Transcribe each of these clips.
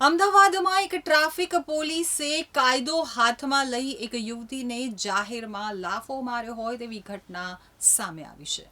અમદાવાદમાં એક ટ્રાફિક પોલીસે કાયદો હાથમાં લઈ એક યુવતીને જાહેરમાં લાફો માર્યો હોય તેવી ઘટના સામે આવી છે.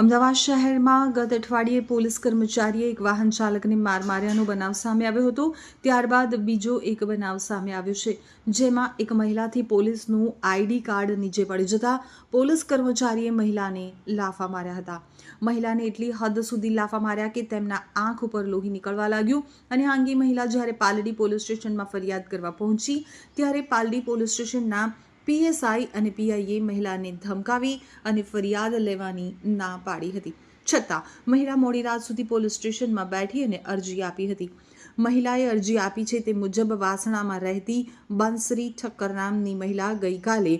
અમદાવાદ શહેરમાં ગત અઠવાડિયે પોલીસ કર્મચારીએ એક વાહન ચાલકને માર માર્યાનો બનાવ સામે આવ્યો હતો. ત્યારબાદ બીજો એક બનાવ સામે આવ્યો છે, જેમાં એક મહિલાથી પોલીસનું આઈડી કાર્ડ નીચે પડી જતા પોલીસ કર્મચારીએ મહિલાને લાફા માર્યા હતા. મહિલાને એટલી હદ સુધી લાફા માર્યા કે તેમના આંખ ઉપર લોહી નીકળવા લાગ્યું અને આ અંગે મહિલા જ્યારે પાલડી પોલીસ સ્ટેશનમાં ફરિયાદ કરવા પહોંચી, ત્યારે પાલડી પોલીસ સ્ટેશનના પીએસઆઈ અને પીઆઈએ મહિલાને ધમકાવી અને ફરિયાદ લેવાની ના પાડી હતી. છતાં, મહિલા મોડી રાત સુધી પોલીસ સ્ટેશનમાં બેઠી અને અરજી આપી હતી. મહિલાએ અરજી આપી છે તે મુજબ વાસણામાં રહેતી બંસરી ઠક્કર નામની મહિલા ગઈકાલે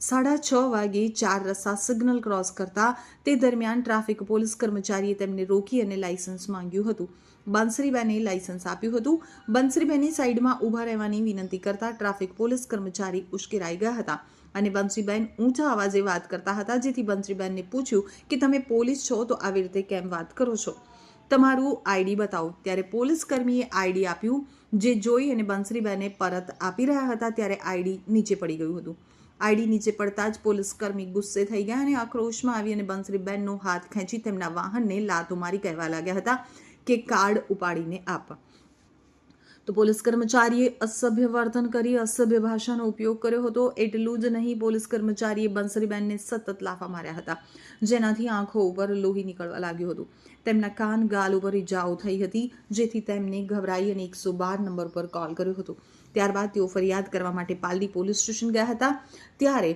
સાડા છ વાગે ચાર રસ્તા સિગ્નલ ક્રોસ કરતા તે દરમિયાન ટ્રાફિક પોલીસ કર્મચારીએ તેમને રોકી અને લાયસન્સ માંગ્યું હતું. બંસરીબેને લાયસન્સ આપ્યું હતું. બંસરીબેની સાઈડમાં ઊભા રહેવાની વિનંતી કરતા ટ્રાફિક પોલીસ કર્મચારી ઉશ્કેરાઈ ગયા હતા અને બંસીબેન ઊંચા અવાજે વાત કરતા હતા, જેથી બંસરીબેનને પૂછ્યું કે તમે પોલીસ છો તો આવી રીતે કેમ વાત કરો છો? તમારું આઈડી બતાવો. ત્યારે પોલીસ કર્મીએ આઈડી આપ્યું, જે જોઈ અને બંસરીબેને પરત આપી રહ્યા હતા, ત્યારે આઈડી નીચે પડી ગયું હતું. આઈડી નીચે પડતા જ પોલીસ કર્મી ગુસ્સે થઈ ગયા અને આક્રોશમાં આવી અને બંસરીબેનનો હાથ ખેંચી તેમના વાહનને લાતો મારી કહેવા લાગ્યા હતા કે કાર્ડ ઉપાડીને આપ. તો પોલીસ કર્મચારીએ અસભ્ય વર્તન કરી, અસભ્ય ભાષાનો ઉપયોગ કર્યો હતો. એટલું જ નહીં, પોલીસ કર્મચારીએ બંસરીબેનને સતત લાફા માર્યા હતા, જેનાથી આંખો ઉપર લોહી નીકળવા લાગ્યું હતું. તેમના કાન ગાલ ઉપર ઈજાઓ થઈ હતી, જેથી તેમને ગભરાઈ અને એકસો બાર નંબર પર કોલ કર્યો હતો. ત્યારબાદ તેઓ ફરિયાદ કરવા માટે પાલડી પોલીસ સ્ટેશન ગયા હતા. ત્યારે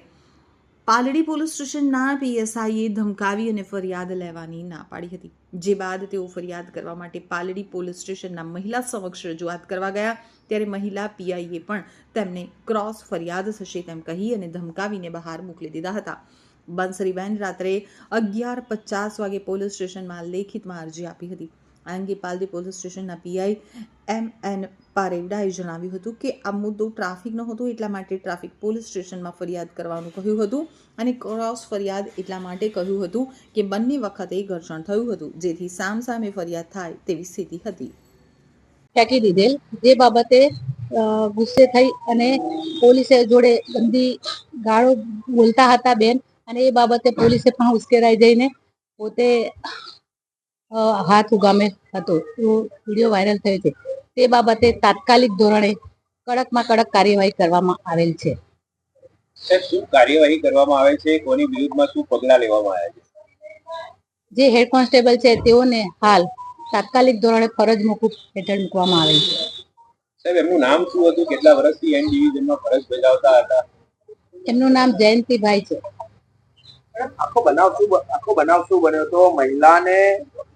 પાલડી પોલીસ સ્ટેશનના પીએસઆઈએ ધમકાવી અને ફરિયાદ લેવાની ના પાડી હતી. જે બાદ તેઓ ફરિયાદ કરવા માટે પાલડી પોલીસ સ્ટેશનના મહિલા સમક્ષ રજૂઆત કરવા ગયા. ત્યારે મહિલા પીઆઈએ પણ તેમને ક્રોસ ફરિયાદ થશે તેમ કહી અને ધમકાવીને બહાર મોકલી દીધા હતા. બંસરીબેન રાત્રે અગિયાર પચાસ વાગે પોલીસ સ્ટેશનમાં લેખિતમાં અરજી આપી હતી. આ અંગે પોલીસ સ્ટેશનના પીઆઈ એમ એન પારેવડાએ જણાવ્યું હતું કે આ મુદ્દો ટ્રાફિકનો હતો એટલા માટે ટ્રાફિક પોલીસ સ્ટેશનમાં ફરિયાદ કરવાનું કહ્યું હતું અને ક્રોસ ફરિયાદ એટલા માટે કહ્યું હતું કે બંને વખતે ઘર્ષણ થયું હતું, જેથી સામસામે ફરિયાદ થાય તેવી સ્થિતિ હતી. ફેંકી દીધેલ. જે બાબતે ગુસ્સે થઈ અને પોલીસે જોડે ગંદી ગાળો બોલતા હતા બેન અને એ બાબતે પોલીસે પણ ઉશ્કેરાઈ જઈને પોતે હાથ ઉગામે હતો. એવો વીડિયો વાયરલ થયો છે. તે બાબતે તાત્કાલિક ધોરણે કડકમાં કડક કાર્યવાહી કરવામાં આવેલ છે. સાહેબ શું કાર્યવાહી કરવામાં આવે છે? કોની વિરુદ્ધમાં શું પગલાં લેવામાં આવ્યા છે? જે હેડ કોન્સ્ટેબલ છે તેઓને હાલ તાત્કાલિક ધોરણે ફરજ મોકૂફ હેઠળ મૂકવામાં આવેલ છે. સાહેબ એમનું નામ શું હતું? કેટલા વર્ષથી એન ડિવિઝનમાં ફરજ બજાવતા હતા? એમનું નામ જયંતિભાઈ છે. આખો બનાવ શું આખો બનાવ શું બન્યો હતો મહિલાને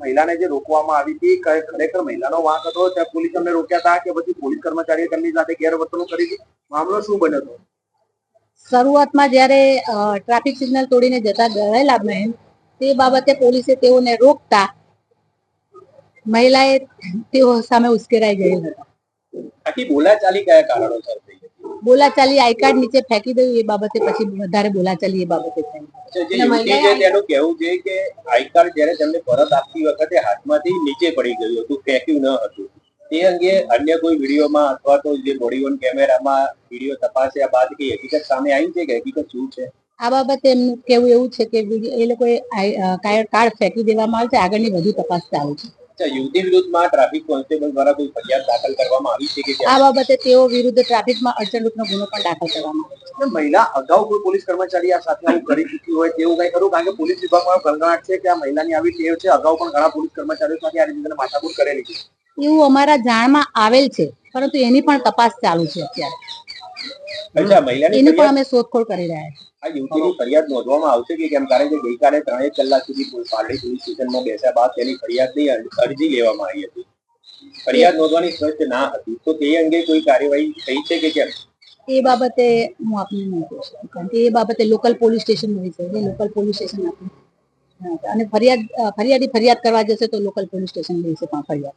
મહિલાને જે રોકવામાં આવી હતી ખરેખર મહિલાનો વાંક હતો ત્યાં પોલીસ અમને રોક્યા હતા કે પછી પોલીસ કર્મચારીએ તેમની સાથે ગેરવર્તણૂક કરી હતી. મામલો શું બન્યો હતો? શરૂઆતમાં જ્યારે ટ્રાફિક સિગ્નલ તોડીને જતા ગયેલા બહેન તે બાબતે પોલીસે તેઓને રોકતા મહિલાએ તેઓ સામે ઉશ્કેરાઈ ગયેલ હતા. આખી બોલાચાલી કયા કારણોસર થઈ બોલાચાલી આઈ કાર્ડ નીચે ફેંકી દઉં એ બાબતે પછી વધારે બોલાચાલી એ બાબતે તેનું કહેવું છે કે આઈ કાર્ડ જ્યારે તેમને પરત આપતી વખતે હાથમાંથી નીચે પડી ગયું હતું ફેંક્યું ન હતું. તે અંગે અન્ય કોઈ વિડીયોમાં અથવા તો જે બોડી ઓન કેમેરામાં વીડિયો તપાસ્યા બાદ હકીકત સામે આવી છે કે હકીકત શું છે? આ બાબતે એમનું કેવું એવું છે કે એ લોકોએ કાર્ડ ફેંકી દેવામાં આવે છે આગળની વધુ તપાસ ચાલુ છે. યુવતી વિરુદ્ધમાં ટ્રાફિક કોન્સ્ટેબલ દ્વારા કોઈ ફરિયાદ દાખલ કરવામાં આવી છે કે આ બાબતે તેઓ વિરુદ્ધ ટ્રાફિકમાં અડચણરૂપનો ગુનો પણ દાખલ કરવામાં આવે છે. મહિલા અગાઉ કોઈ પોલીસ કર્મચારી આ સાથે આવું કરી ચૂકી હોય તેવું કઈ ખરું? કારણ કે પોલીસ વિભાગમાં ગણગણાટ છે કે આ મહિલાની આવી ટેવ છે. અગાઉ પણ ઘણા પોલીસ કર્મચારીઓ સાથે આ રીતે માથાકૂટ કરેલી છે. એવું અમારા જાણમાં આવેલ છે પરંતુ એની પણ તપાસ ચાલુ છે અત્યારે. અચ્છા મહિલાની એની પણ અમે શોધખોળ કરી રહ્યા છીએ. આ યુવતીની ફરિયાદ નોંધવામાં આવશે કે કેમ? કારણ કે ગઈકાલે ત્રણેક કલાક સુધી પોલ- પાલડી પોલીસ સ્ટેશનમાં બેસ્યા બાદ તેની ફરિયાદની અર- અરજી લેવામાં આવી હતી. ફરિયાદ નોંધવાની સ્પષ્ટ ના હતી. તો તે અંગે કોઈ કાર્યવાહી થઈ છે કે કેમ? એ બાબતે હું આપને નહીં કહી શકું કારણ કે એ બાબતે લોકલ પોલીસ સ્ટેશન હોય છે લોકલ પોલીસ સ્ટેશન આપને હા, અને ફરિયાદ ફરિયાદી ફરિયાદ કરવા જશે તો લોકલ પોલીસ સ્ટેશન લેશે પણ ફરિયાદ.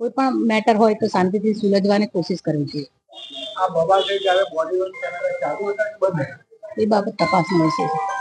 કોઈ પણ મેટર હોય તો શાંતિથી સુલજવાની કોશિશ કરવી જોઈએ. આ બાબતે જ્યારે બોડી કેમેરા ચાલુ હતા એ બાબત તપાસનો વિષય છે